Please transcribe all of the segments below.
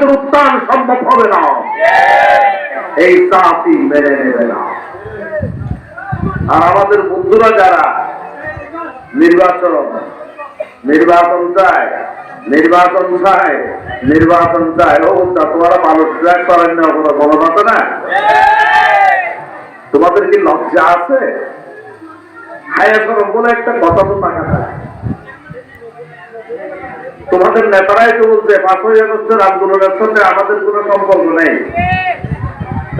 তাদের উত্থান সম্ভব হবে না। এই জাতি মেনে নেবে না। আর আমাদের বন্ধুরা যারা নির্বাচন নির্বাচন চায় নির্বাচন চায় নির্বাচন চায়, ও তোমার ভালো ট্র্যাক করেন না, কোনো গণমাতা না? তোমাদের কি লজ্জা আছে? হায়া সরম বলে একটা কথা তো টাকা দেয় তোমাদের নেতারাই তো বলছে পাঁচই আগস্টের আন্দোলনের সঙ্গে আমাদের কোনো সম্পর্ক নেই।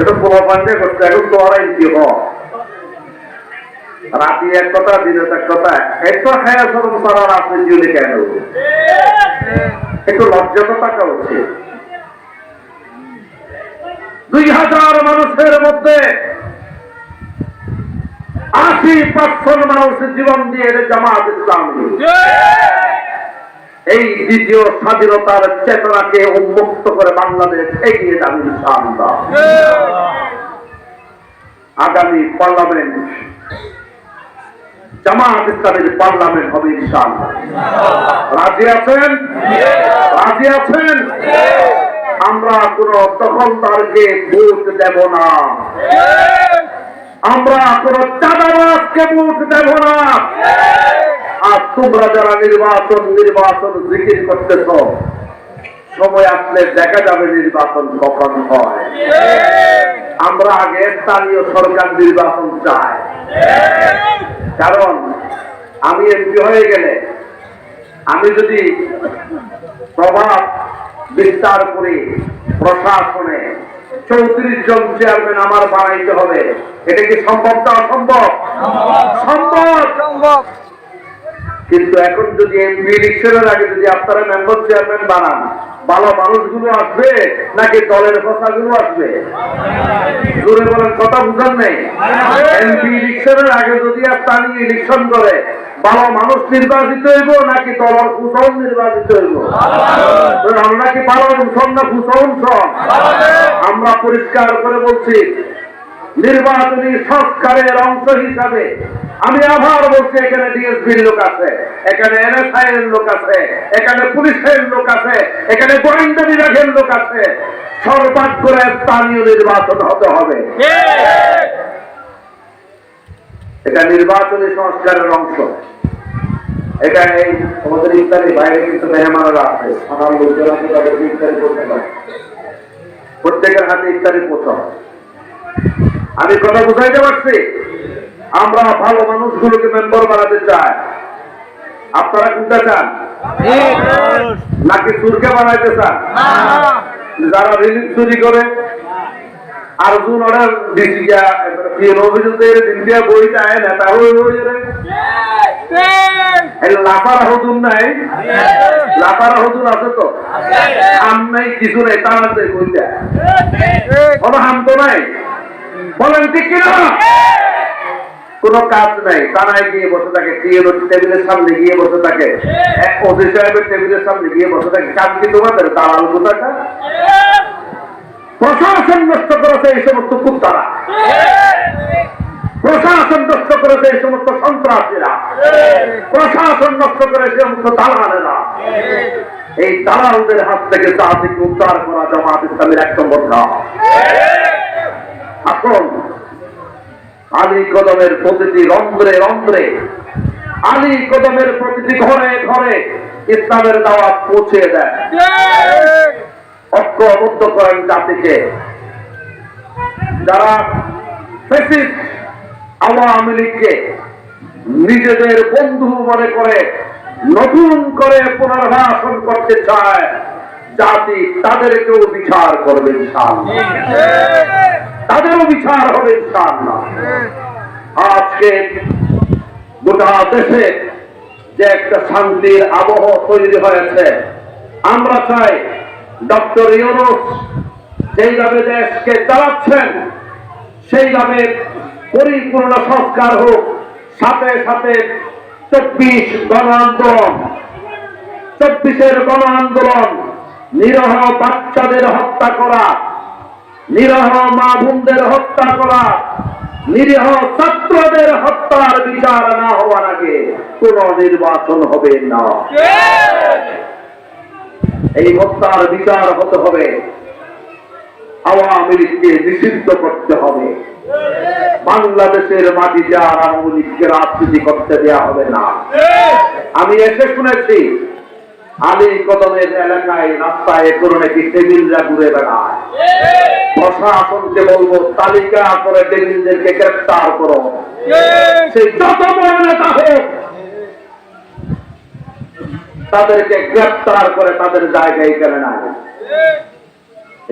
এটা প্রভাব প্রভাবান্ডে করছে। এখন তোমারাই কি হ। রাতি এক কথা দিনে এক কথা। একটু হায়া সরম তারা রাজনীতি কেন? একটু লজ্জা তো থাকা উচিত দুই হাজার মানুষের মধ্যে আশি পার্সেন্ট মানুষ জীবন দিয়ে জামাত ইসলাম। এই দ্বিতীয় স্বাধীনতার চেতনাকে উন্মুক্ত করে বাংলাদেশ এগিয়ে যাবে আগামী পার্লামেন্ট, জামাত ইসলামের পার্লামেন্ট হবে ইনশাআল্লাহ। রাজি আছেন? রাজি আছেন? আমরা কোন দখলদারকে ভোট দেব না। আমরা কোন চাঁদাবাজকে ভোট দেব না। আর তোমরা যারা নির্বাচন নির্বাচন জিকির করতেছ, সময় আসলে দেখা যাবে নির্বাচন কখন হয়। আমরা আগে স্থানীয় সরকার নির্বাচন চাই। কারণ আমি এমপি হয়ে গেলে আমি যদি প্রভাব বিস্তার করে প্রশাসনে, চৌত্রিশ জন চেয়ারম্যান আমার বানাইতে হবে। এটা কি সম্ভব না অসম্ভব? সম্ভব। কিন্তু এখন যদি এমপি ইলেকশনের আগে যদি আপনারা মেম্বার চেয়ারম্যান বানান, ভালো মানুষগুলো আসবে নাকি দলের কথাগুলো আসবে? জোরে বলেন, কথা বুঝান নেই। এমপি ইলেকশনের আগে যদি আপনার ইলেকশন করে, ভালো মানুষ নির্বাচিত হইব নাকি দলের কুশল নির্বাচিত হইব? আমরা কি ভালো অংশন না কুশল অংশন আমরা পরিষ্কার করে বলছি, নির্বাচনী সংস্কারের অংশ হিসাবে আমি আবার বলছি, এখানে ডিএসপির লোক আছে, এখানে এনএসআই এর লোক আছে, এখানে পুলিশের লোক আছে, এখানে গোয়েন্দা বিভাগের লোক আছে। সর্বাত করে স্থানীয় নির্বাচন হতে হবে। এটা নির্বাচনী সংস্কারের অংশ। এটা এই আমাদের ইত্যাদি বাইরে কিন্তু মেহমানরা আছে। আমার করতে পারে। প্রত্যেকের হাতে ইত্যাদি পৌঁছায় আমি কথা বুঝাইতে পারছি? আমরা ভালো মানুষগুলোকে মেম্বার বানাতে চাই। আপনারা কোনটা চান? নাকি সুরকে বানাইতে চান? যারা রিলিজ চুরি করে আর জুন অর্ডার দিছি অভিযোগের দিন দিয়া বই চায় না তা ওই লাফারা হতুন নাই? লাফারা হতুন আছে তো? আম নাই কিছু নাই তার আছে কইটা কোনো হাম তো নাই? বলেন ঠিক কিনা? কোন কাজ নাই। তারাই গিয়ে বসে থাকে, টেবিলের সামনে গিয়ে বসে থাকে। টেবিলের সামনে গিয়ে বসে থাকে। কাজ কি তোমাদের? দালাল কোথাটা প্রশাসন নষ্ট করেছে এই সমস্ত কুত্তারা। প্রশাসন নষ্ট করেছে এই সমস্ত সন্ত্রাসীরা। প্রশাসন নষ্ট করে এই সমস্ত দালালেরা। এই দালালদের হাত থেকে জাতিকে উদ্ধার করা জামাত ইসলামের এক নম্বর কাজ আসুন। আলী কদমের প্রতিটি রন্ধ্রে রন্ধ্রে, আলী কদমের প্রতিটি ঘরে ঘরে ইসলামের দাওয়াত পৌঁছে দেয়। ঐক্যবদ্ধ করেন জাতিকে। যারা আওয়ামী লীগকে নিজেদের বন্ধু মনে করে নতুন করে পুনর্বাসন করতে চায়, জাতি তাদেরকেও বিচার করবে ইনশাআল্লাহ। তাদেরও বিচার হবে ইনশাআল্লাহ। আজকে গোটা দেশে যে একটা শান্তির আবহ তৈরি হয়েছে, আমরা চাই ডক্টর ইউনুস যেইভাবে দেশকে চালাচ্ছেন, সেইভাবে পরিপূর্ণ সংস্কার হোক, সাথে সাথে চব্বিশ গণ আন্দোলন, চব্বিশের গণ আন্দোলন, নিরহ বাচ্চাদের হত্যা করা নিরহ মা বোনদের হত্যা করা, নিরীহ ছাত্রদের হত্যার বিচার না হওয়ার আগে কোন নির্বাচন হবে না। এই হত্যার বিচার হতে হবে, আওয়ামী লীগকে নিষিদ্ধ করতে হবে। বাংলাদেশের মাটিতে আর আওয়ামী লীগকে রাজনীতি করতে দেওয়া হবে না। আমি এসে শুনেছি আলী কদমের এলাকায়, রাস্তায় করে নাকি টেবিলরা ঘুরে বেড়ায়। প্রশাসনকে বলব, তালিকা করে টেবিলদেরকে গ্রেফতার করো। সে যত বড় নেতা হোক, তাদেরকে গ্রেফতার করে তাদের জায়গায় এখানে নাই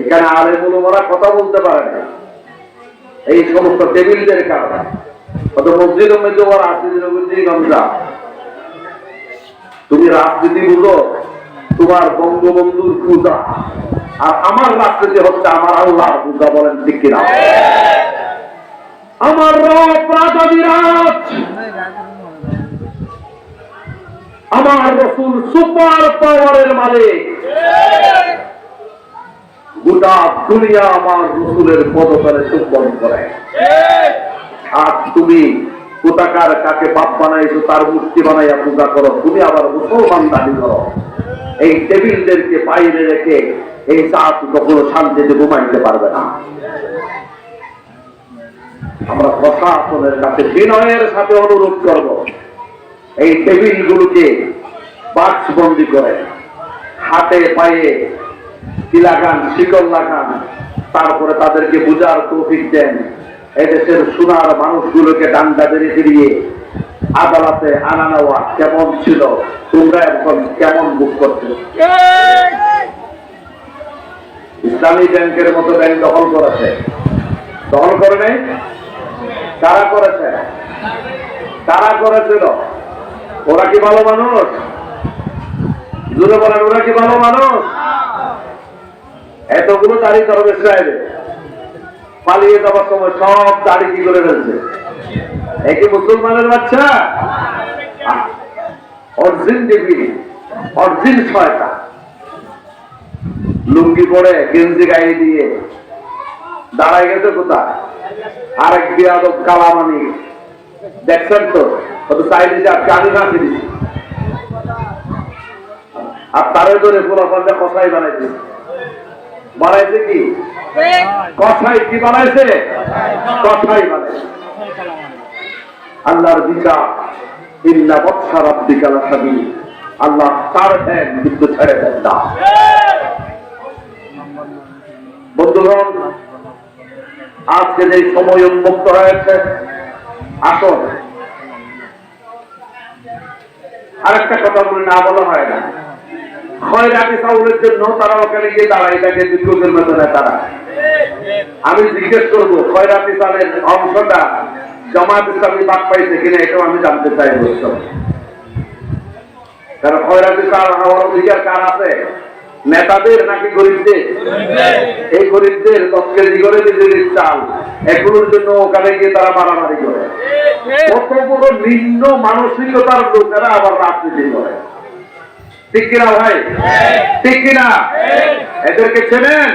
এখানে আলে মুলুমরা কথা বলতে পারে না। এই সমস্ত টেবিলদের কারণে। কত মসজিদ মধ্যে ওরা মধ্যে গমজা তুমি রাজনীতি বুঝো? তোমার বঙ্গবন্ধুর পূজা। আর আমার রাজনীতি হচ্ছে আমার আল্লাহর পূজা বলেন ঠিক কিনা? আমার রাজা আমার রসুল সুপার পাওয়ারের মালিক। গোটা দুনিয়া আমার রসুলের পদতলে চুম্বন করে। আর তুমি কোথাকার কাকে বাপ বানাইছো, তার মূর্তি বানাইয়া পূজা করো, তুমি আবার মুসলমান দাবি করো। এই টেবিলদেরকে বাইরে রেখে এই জাত কখনো শান্তিতে ঘুমাইতে পারবে না। আমরা প্রশাসনের কাছে বিনয়ের সাথে অনুরোধ করব, এই টেবিলগুলোকে বাক্স বন্দি করে হাতে পায়ে লাগান শিকল লাগান, তারপরে তাদেরকে বুঝার তৌফিক দেন। এদেশের সোনার মানুষগুলোকে ডান্ডা বেরিয়ে ফিরিয়ে আদালতে আনা নেওয়া কেমন ছিল? তোমরা এখন কেমন বুক করছ? ইসলামী ব্যাংকের মতো ব্যাংক দখল করেছে। দখল করে নেই? কারা করেছে? কারা করেছিল? ওরা কি ভালো মানুষ? জুড়ে বলেন, ওরা কি ভালো মানুষ? এতগুলো দাড়ি তরবে সাহেবে পালিয়ে যাওয়ার সময় সব দাড়ি কি করে ফেলছে? একই মুসলমানের বাচ্চা? অর্জিন দেবী অর্জিন ছয়টা লুঙ্গি পরে গেঞ্জি গায়ে দিয়ে দাঁড়ায় গেছে কোথায়? আরেক বিয়াদব কালামানি। দেখছেন তো কত আর গানি না আর তারে ধরে পুরো পাল্টা কষাই বানাইছে। বানাইছে কি? কষাই কি বানাইছে? কষাই বানাইছে। আল্লাহর বিচার। ইল্লা বৎসা রাব্বিকা লাসাবি আল্লাহ তার ছেড়ে দেন না। বন্ধুগণ, আজকে যে সময় উন্মুক্ত হয়েছে আরেকটা কথা বলে না বলা হয় না। খয়রাতি চাউলের জন্য তারা ওখানে গিয়ে দাঁড়ায় এটাকে বিদ্যুতের মতনে তারা আমি জিজ্ঞেস করব, খয়রাতি চালের অংশটা জমাত ইসলামী বাদ পাইছে কিনা এটাও আমি জানতে চাই অধিকার কার আছে? নেতাদের নাকি গরিবদের? এই গরিবদের দশ কেজি করে নিজের চাল এগুলোর জন্য ওখানে গিয়ে তারা মারামারি করে। কত বড় নিম্ন মানসিকতার লোকেরা আবার রাজনীতি করে। ঠিক কিনা ভাই? ঠিক কিনা? এদেরকে চেনেন?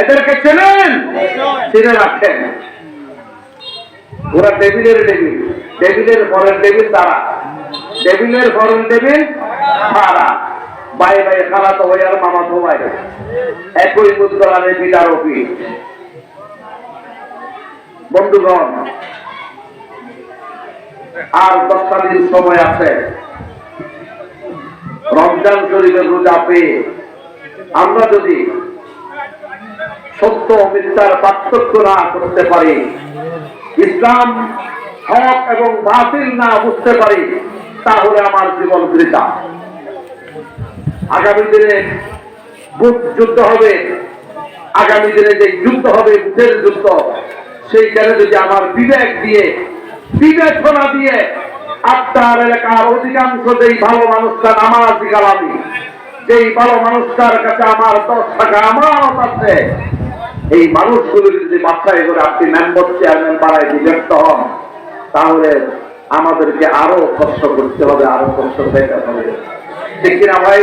এদেরকে চেনেন? চিনে রাখেন। ওরা টেবিলের টেবিল, টেবিলের পরের টেবিল তারা। টেবিলের পরের টেবিল তারা। বাই বাই খালা তো আর মামা তো ভাই একই মুদ্রানে পিতার অফিস। বন্ধুগণ, আর দশটা দিন সময় আছে। রমজান শরীফের রোজা পেয়ে আমরা যদি সত্য মিথ্যার পার্থক্য না করতে পারি ইসলাম, হক এবং বাতিল না বুঝতে পারি, তাহলে আমার জীবন বৃথা। আগামী দিনে যুদ্ধ হবে, আগামী দিনে যে যুদ্ধ হবে বুথের যুদ্ধ সেইখানে যদি আমার বিবেক দিয়ে, বিবেচনা দিয়ে আপনার এলাকার অধিকাংশ যেই ভালো মানুষটা নামাজ কালামি যেই ভালো মানুষটার কাছে আমার দশ টাকা আমানত আছে এই মানুষগুলো যদি মাথায় করে আপনি মেম্বার চেয়ারম্যান বাড়ায় ব্যস্ত হন, তাহলে আমাদেরকে আরও কষ্ট করতে হবে, আরও কষ্ট পেতে হবে ঠিক কিনা ভাই?